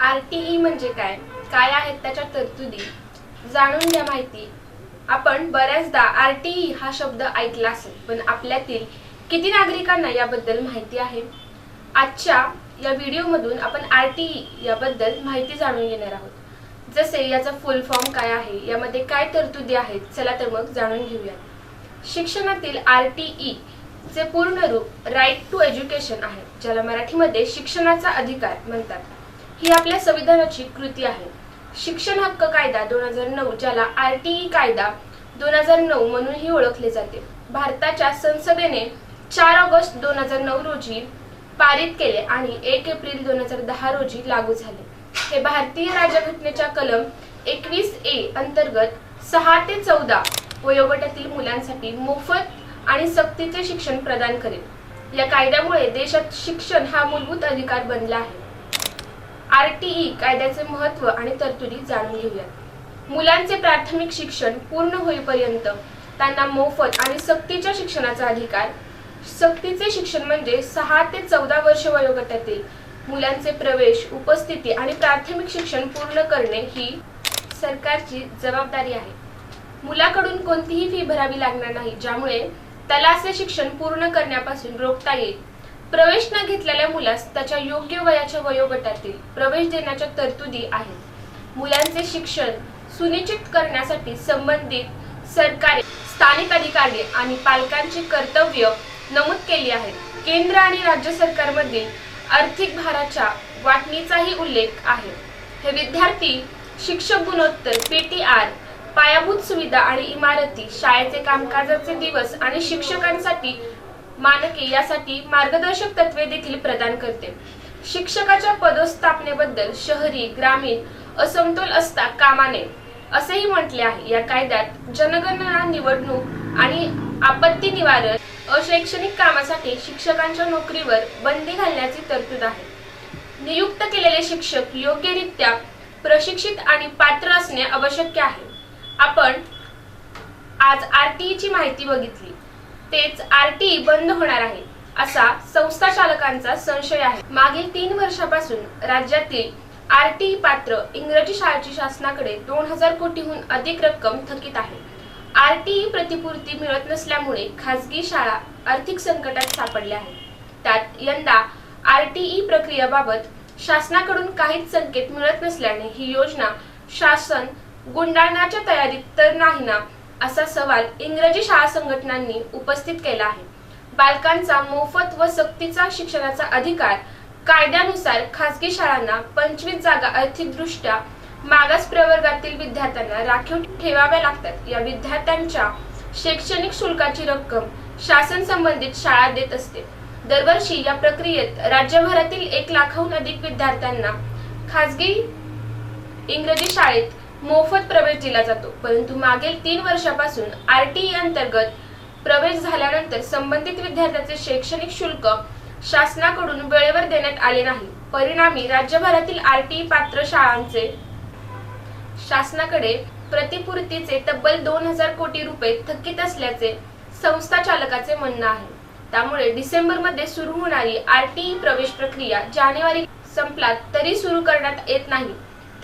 R T E म्हणजे काय? काय आहेत त्याच्या तरतुदी? जाणून घ्या माहिती. आपण बऱ्याचदा आर टी ई हा शब्द ऐकला असेल पण आपल्यातील किती नागरिकांना याबद्दल माहिती आहे? आजच्या या व्हिडिओमधून आपण आर टी ई याबद्दल माहिती जाणून घेणार आहोत. जसे याचा फुल फॉर्म काय आहे यामध्ये काय तरतुदी आहेत चला तर मग जाणून घेऊया. शिक्षणातील आर टी ई चे पूर्ण रूप राईट टू एज्युकेशन आहे ज्याला मराठीमध्ये शिक्षणाचा अधिकार म्हणतात. ही आपल्या संविधानाची कृती आहे. शिक्षण हक्क कायदा दोन हजार नऊ ज्याला आर टी ई कायदा दोन हजार नऊ म्हणूनही ओळखले जाते. भारताच्या संसदेने चार ऑगस्ट दोन हजार नऊ रोजी पारित केले आणि एक एप्रिल दोन हजार दहा रोजी लागू झाले. हे भारतीय राज्यघटनेच्या कलम एकवीस ए अंतर्गत सहा ते चौदा वयोगटातील मुलांसाठी मोफत आणि सक्तीचे शिक्षण प्रदान करेल. या कायद्यामुळे देशात शिक्षण हा मूलभूत अधिकार बनला आहे. आर टी ई कायद्याचे महत्त्व आणि तरतुदी जाणून घेऊयात. मुलांचे प्राथमिक शिक्षण पूर्ण होईपर्यंत त्यांना मोफत आणि सक्तीच्या शिक्षणाचा अधिकार सक्तीचे शिक्षण म्हणजे सहा ते चौदा वर्ष वयोगटातील मुलांचे प्रवेश उपस्थिती आणि प्राथमिक शिक्षण पूर्ण करणे ही सरकारची जबाबदारी आहे. मुलाकडून कोणतीही फी भरावी लागणार नाही ज्यामुळे त्याला असे शिक्षण पूर्ण करण्यापासून रोखता येईल. प्रवेश न घेतलेल्या मुलास त्याच्या योग्य वयाच्या वयोगटातील प्रवेश देण्याच्या तरतुदी आहेत. मुलांचे शिक्षण सुनिश्चित करण्यासाठी संबंधित सरकारी स्थानिक अधिकारी आणि पालकांची कर्तव्य नमूद केली आहेत. केंद्र आणि राज्य सरकारमधील आर्थिक भाराच्या वाटणीचाही उल्लेख आहे. हे विद्यार्थी शिक्षक गुणोत्तर पीटीआर पायाभूत सुविधा आणि इमारती शाळेचे कामकाजाचे दिवस आणि शिक्षकांसाठी मानके यासाठी मार्गदर्शक तत्वे देखील प्रदान करते. शिक्षकाच्या पदस्थापनेबद्दल शहरी ग्रामीण असमतोल असता कामा नये असेही म्हटले आहे. या कायद्यात जनगणना निवडणूक आणि आपत्ती निवारण अशैक्षणिक कामासाठी शिक्षकांच्या नोकरीवर बंदी घालण्याची तरतूद आहे. नियुक्त केलेले शिक्षक योग्यरित्या प्रशिक्षित आणि पात्र असणे आवश्यक आहे. आपण आज आरटीईची माहिती बघितली. तेच आरटीई बंद होणार आहे असा संस्था चालकांचा संशय आहे. मागील तीन वर्षापासून राज्यातील आरटीई पात्र इंग्रजी शाळेची शासनाकडे दोन हजार कोटीहून अधिक रक्कम थकीत आहे. आरटीई प्रतिपूर्ती मिळत नसल्यामुळे खासगी शाळा आर्थिक संकटात सापडल्या आहेत. त्यात यंदा आरटीई प्रक्रियेबाबत शासनाकडून काहीच संकेत मिळत नसल्याने ही योजना शासन गुंडाळण्याच्या तयारीत तर नाही ना असा सवाल इंग्रजी शाळा संघटनांनी उपस्थित केला आहे. बालकांचा मोफत व सक्तीचा शिक्षणाचा अधिकार कायद्यानुसार खासगी शाळांना पंचवीस जागा आर्थिकदृष्ट्या मागास प्रवर्गातील विद्यार्थ्यांना राखीव ठेवाव्या लागतात. या विद्यार्थ्यांच्या शैक्षणिक शुल्काची रक्कम शासन संबंधित शाळा देत असते. दरवर्षी या प्रक्रियेत राज्यभरातील एक लाखाहून अधिक विद्यार्थ्यांना खासगी इंग्रजी शाळेत मोफत प्रवेश दिला जातो. परंतु मागील तीन वर्षापासून आरटीई अंतर्गत प्रवेश झाल्यानंतर संबंधित विद्यार्थ्याचे शैक्षणिक शुल्क शासनाकडून वेळेवर देण्यात आले नाही. परिणामी राज्यभरातील आरटीई पात्र शाळांचे शासनाकडे प्रतिपूर्तीचे तब्बल दोन हजार कोटी रुपये थकीत असल्याचे संस्था चालकाचे म्हणणं आहे. त्यामुळे डिसेंबरमध्ये सुरू होणारी आरटीई प्रवेश प्रक्रिया जानेवारी संपला तरी सुरू करण्यात येत नाही.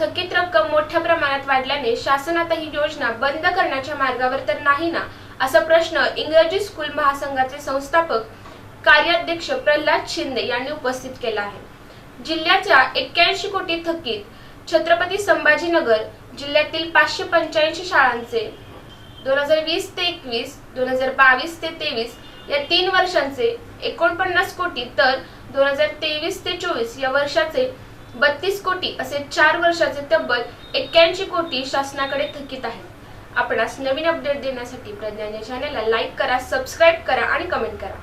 थकीत रक्कम मोठ्या प्रमाणात वाढल्याने शासन आता ही योजना बंद करण्याच्या मार्गावर तर नाही ना? असा प्रश्न इंग्रजी स्कूल महासंघाचे संस्थापक कार्याध्यक्ष प्रल्हाद शिंदे यांनी उपस्थित केला आहे. जिल्ह्याच्या एक्क्याऐंशी कोटी थकीत छत्रपती संभाजीनगर जिल्ह्यातील पाचशे पंच्याऐंशी शाळांचे दोन हजार वीस ते एकवीस दोन हजार बावीस ते तेवीस या तीन वर्षांचे एकोणपन्नास कोटी तर दोन हजार तेवीस ते चोवीस या वर्षाचे बत्तीस कोटी असे चार वर्षाचे तब्बल एक्क्याऐंशी कोटी शासनाकडे थकीत आहेत. आपणास नवीन अपडेट देण्यासाठी प्रज्ञाने या चॅनलला लाईक करा सबस्क्राईब करा आणि कमेंट करा.